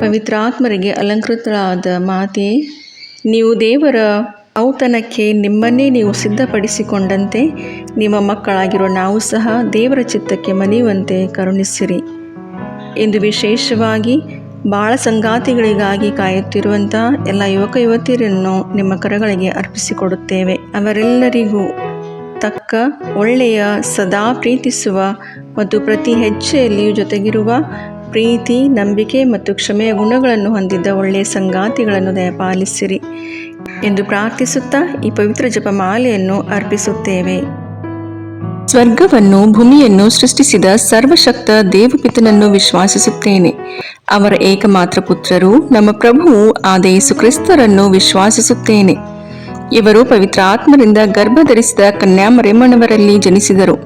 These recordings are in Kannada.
ಪವಿತ್ರಾತ್ಮರಿಗೆ ಅಲಂಕೃತರಾದ ಮಾತೆ, ನೀವು ದೇವರ ಔತಣಕ್ಕೆ ನಿಮ್ಮನ್ನೇ ನೀವು ಸಿದ್ಧಪಡಿಸಿಕೊಂಡಂತೆ, ನಿಮ್ಮ ಮಕ್ಕಳಾಗಿರೋ ನಾವು ಸಹ ದೇವರ ಚಿತ್ತಕ್ಕೆ ಮನೆಯುವಂತೆ ಕರುಣಿಸಿರಿ. ಎಂದು ವಿಶೇಷವಾಗಿ ಬಾಳ ಸಂಗಾತಿಗಳಿಗಾಗಿ ಕಾಯುತ್ತಿರುವಂಥ ಎಲ್ಲ ಯುವಕ ಯುವತಿಯರನ್ನು ನಿಮ್ಮ ಕರಗಳಿಗೆ ಅರ್ಪಿಸಿಕೊಡುತ್ತೇವೆ. ಅವರೆಲ್ಲರಿಗೂ ತಕ್ಕ, ಒಳ್ಳೆಯ, ಸದಾ ಪ್ರೀತಿಸುವ ಮತ್ತು ಪ್ರತಿ ಹೆಜ್ಜೆಯಲ್ಲಿಯೂ ಜೊತೆಗಿರುವ ಪ್ರೀತಿ, ನಂಬಿಕೆ ಮತ್ತು ಕ್ಷಮೆಯ ಗುಣಗಳನ್ನು ಹೊಂದಿದ್ದ ಒಳ್ಳೆಯ ಸಂಗಾತಿಗಳನ್ನು ದಯಪಾಲಿಸಿರಿ ಎಂದು ಪ್ರಾರ್ಥಿಸುತ್ತಾ ಈ ಪವಿತ್ರ ಜಪಮಾಲೆಯನ್ನು ಅರ್ಪಿಸುತ್ತೇವೆ. ಸ್ವರ್ಗವನ್ನು, ಭೂಮಿಯನ್ನು ಸೃಷ್ಟಿಸಿದ ಸರ್ವಶಕ್ತ ದೇವಪಿತನನ್ನು ವಿಶ್ವಾಸಿಸುತ್ತೇನೆ. ಅವರ ಏಕಮಾತ್ರ ಪುತ್ರರು ನಮ್ಮ ಪ್ರಭುವು, ಆದ ಯೇಸು ಕ್ರಿಸ್ತರನ್ನು ವಿಶ್ವಾಸಿಸುತ್ತೇನೆ. ಇವರು ಪವಿತ್ರ ಆತ್ಮರಿಂದ ಗರ್ಭಧರಿಸಿದ ಕನ್ಯಾಮರೆಮ್ಮನವರಲ್ಲಿ ಜನಿಸಿದರು.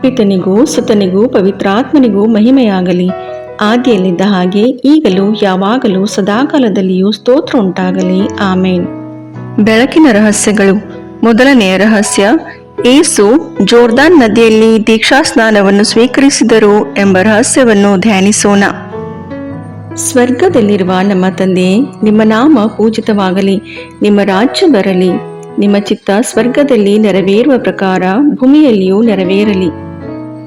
ಪಿತನಿಗೂ ಸುತನಿಗೂ ಪವಿತ್ರಾತ್ಮನಿಗೂ ಮಹಿಮೆಯಾಗಲಿ. ಆದಿಯಲ್ಲಿದ್ದ ಹಾಗೆ ಈಗಲೂ ಯಾವಾಗಲೂ ಸದಾಕಾಲದಲ್ಲಿಯೂ ಸ್ತೋತ್ರ ಉಂಟಾಗಲಿ. ಆಮೇನ್. ಬೆಳಕಿನ ರಹಸ್ಯಗಳು. ಮೊದಲನೆಯ ರಹಸ್ಯ, ಏಸು ಜೋರ್ದಾನ್ ನದಿಯಲ್ಲಿ ದೀಕ್ಷಾ ಸ್ನಾನವನ್ನು ಸ್ವೀಕರಿಸಿದರು ಎಂಬ ರಹಸ್ಯವನ್ನು ಧ್ಯಾನಿಸೋಣ. ಸ್ವರ್ಗದಲ್ಲಿರುವ ನಮ್ಮ ತಂದೆ, ನಿಮ್ಮ ನಾಮ ಪೂಜಿತವಾಗಲಿ, ನಿಮ್ಮ ರಾಜ್ಯ ಬರಲಿ, ನಿಮ್ಮ ಚಿತ್ತ ಸ್ವರ್ಗದಲ್ಲಿ ನೆರವೇರುವ ಪ್ರಕಾರ ಭೂಮಿಯಲ್ಲಿಯೂ ನೆರವೇರಲಿ.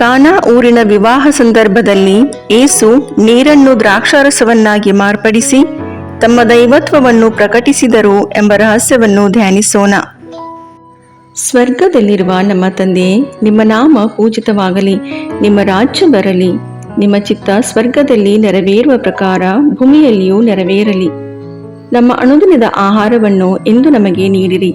ಕಾನಾ ಊರಿನ ವಿವಾಹ ಸಂದರ್ಭದಲ್ಲಿ ಏಸು ನೀರನ್ನು ದ್ರಾಕ್ಷಾರಸವನ್ನಾಗಿ ಮಾರ್ಪಡಿಸಿ ತಮ್ಮ ದೈವತ್ವವನ್ನು ಪ್ರಕಟಿಸಿದರು ಎಂಬ ರಹಸ್ಯವನ್ನು ಧ್ಯಾನಿಸೋಣ. ಸ್ವರ್ಗದಲ್ಲಿರುವ ನಮ್ಮ ತಂದೆ, ನಿಮ್ಮ ನಾಮ ಪೂಜಿತವಾಗಲಿ, ನಿಮ್ಮ ರಾಜ್ಯ ಬರಲಿ, ನಿಮ್ಮ ಚಿತ್ತ ಸ್ವರ್ಗದಲ್ಲಿ ನೆರವೇರುವ ಪ್ರಕಾರ ಭೂಮಿಯಲ್ಲಿಯೂ ನೆರವೇರಲಿ. ನಮ್ಮ ಅನುದಿನದ ಆಹಾರವನ್ನು ಇಂದು ನಮಗೆ ನೀಡಿರಿ.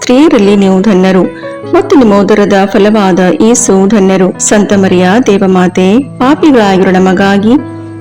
ಸ್ತ್ರೀಯರಲ್ಲಿ ನೀವು ಧನ್ಯರು ಮತ್ತು ನಿಮ್ಮ ಉದರದ ಫಲವಾದ ಏಸು ಧನ್ಯರು. ಸಂತ ಮರಿಯ ದೇವಮಾತೆ ಪಾಪಿಗಳಾಗಿರೋ ನಮಗಾಗಿ